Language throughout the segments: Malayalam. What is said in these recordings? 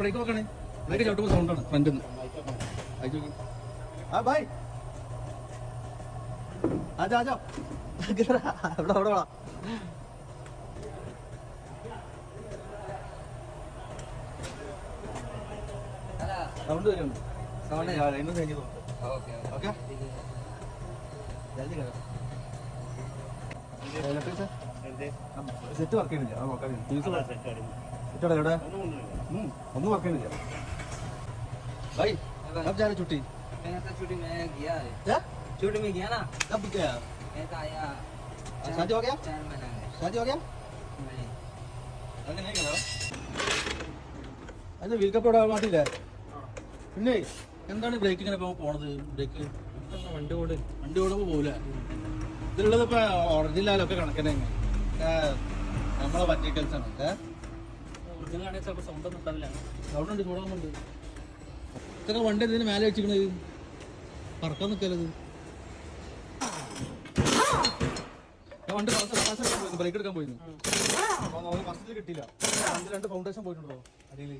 ബ്രേക്ക് നോക്കണേ ബ്രേക്ക് ചവിട്ടുമ്പോൾ സൗണ്ടാണ് ഫ്രണ്ടിൽ നിന്ന് ആ ബൈ ആജാ ആജാ ഇവിടെ അവിടെ വാ സൗണ്ട് വരുന്നുണ്ട് സൗണ്ട് ഇന്ന് കഴിഞ്ഞു ഓക്കെ സെറ്റ് വർക്ക് ചെയ്യുന്നില്ല. അത് നോക്കാൻ സെറ്റോടെ എവിടെ ഉം, ഒന്നും വർക്ക് ചെയ്യുന്നില്ല भाई अब जा रहे छुट्टी मैंने तो छुट्टी में गया है क्या छुट्टी में गया ना कब गया मैं तो आया शादी हो गया चार महीना में शादी हो गया नहीं അത് नहीं करा അത് വീൽ കപ്പ് ഇടാൻ മാറ്റില്ല പിന്നെ എന്താണ് ബ്രേക്ക് ഇങ്ങനെ ഇപ്പൊ പോണത് ബ്രേക്ക് വണ്ടി കൊണ്ട് വണ്ടി ഓടുമ്പോ പോവില്ല ഇതിലുള്ളത് ഇപ്പൊ ഒറിജിനലൊക്കെ കണക്കന്നെ നമ്മളെ പറ്റിക്കൽസ് ആണ് ഏഹ് ഒറിജിനൽ ആണെങ്കിൽ ചിലപ്പോൾ സൗണ്ട് ഒന്നും ഉണ്ടാവില്ല. സൗണ്ട് ഉണ്ട് ചൂടാകുന്നുണ്ട് ഇതൊക്കെ വണ്ടി ഇതിന് മേലെ വെച്ചിരിക്കണത്? പറക്കാൻ നിൽക്കല്ലത് വണ്ടി ബ്രേക്ക് എടുക്കാൻ പോയിരുന്നു. ഫസ്റ്റിൽ കിട്ടിയില്ല. രണ്ട് ഫൗണ്ടേഷൻ പോയിട്ടുണ്ടോ? അടിയിൽ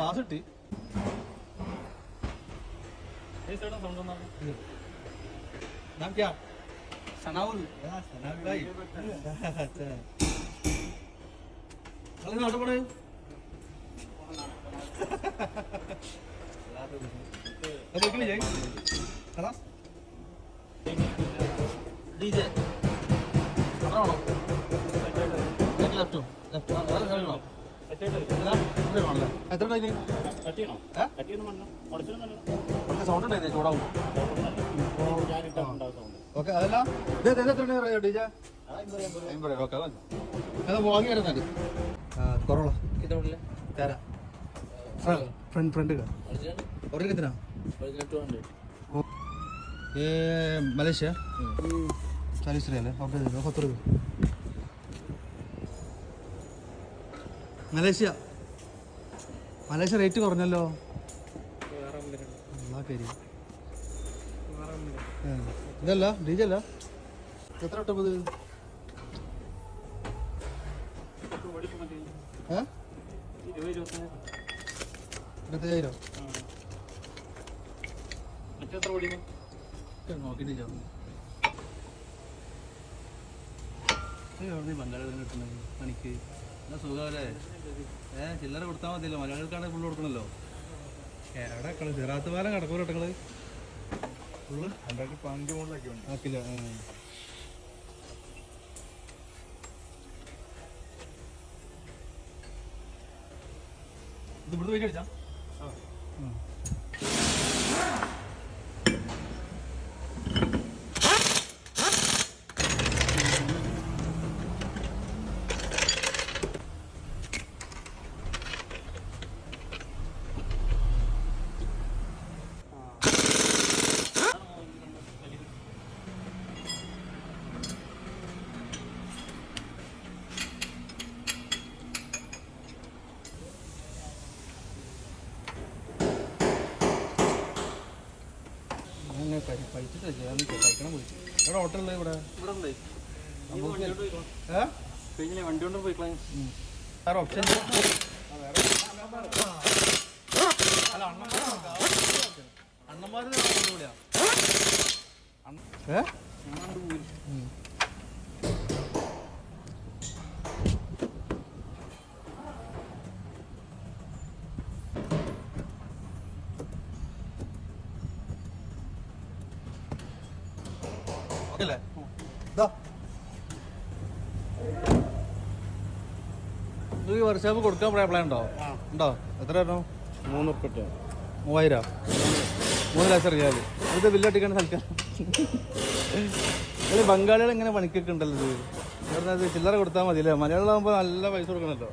പാസ് കിട്ടി സൗണ്ട് ഒന്നാണ് सनाउल सनाउल भाई अच्छा चलो ना ऑटो पड़े अब एक नहीं जाएगी खलास डीजे അതാണോ ലെഫ്റ്റ് ലെഫ്റ്റ് അതെ കഴിഞ്ഞോ എത്ര ടൈം സൗണ്ട് ഉണ്ടായിരുന്നേ ചൂടാവും Friend friend Malaysia? ചാലീസ് രൂപ. മലേഷ്യ. മലേഷ്യ റേറ്റ് കുറഞ്ഞല്ലോ. എന്നാ പേര്. ഇതല്ല ഡീജല്ല എത്ര ഇരുപത്തയ്യായിരം നോക്കിയിട്ടില്ല കിട്ടുന്നത് പണിക്ക്. എന്നാ സുഖമല്ലേ ഏ ചില്ലറ കൊടുത്താൽ മതിയല്ലോ. മലയാളികൾക്കാണെങ്കിൽ ഫുള്ള് കൊടുക്കണല്ലോ. എവിടെ സിറാത്ത് കിട്ടങ്ങൾ കിടക്കൂല കേട്ടങ്ങൾ ഫുള്ള് രണ്ടായിരത്തി പതിനഞ്ച് മുകളിലൊക്കെ ഉണ്ട്. ആക്കില്ല ആ. ഇത് ഇവിടുന്ന് പോയി കഴിച്ചാ ഞാൻ കഴിച്ചിട്ടില്ല ഞാൻ കഴിക്കണം പോയി ഇവിടെ? ഹോട്ടലിൽ ഇവിടെ ഇവിടെ വണ്ടി കൊണ്ട് പോയിക്കോ. ഏ? കഴിഞ്ഞില്ലേ? വണ്ടി കൊണ്ട് പോയിക്കോ വേറെ ഓപ്ഷൻ അല്ല അണ്ണന്മാർ അണ്ണന്മാർ ഏ? അല്ലേ? ഈ വർഷാപ്പ് കൊടുക്കാൻ പ്ലാൻ ഉണ്ടോ? ഉണ്ടോ? എത്ര വരണോ മൂന്ന് ഉറുപ്പിട്ട് മൂവായിരം. മൂന്ന് ലക്ഷം റിയാൽ ഇത് ബില്ലടിക്കാൻ സൽക്കാം ഇത് ബംഗാളികൾ ഇങ്ങനെ പണിക്കൊക്കെ ഉണ്ടല്ലോ ഇത്. ചില്ലറ കൊടുത്താൽ മതിയല്ലേ? മലയാളം ആകുമ്പോൾ നല്ല പൈസ കൊടുക്കണല്ലോ.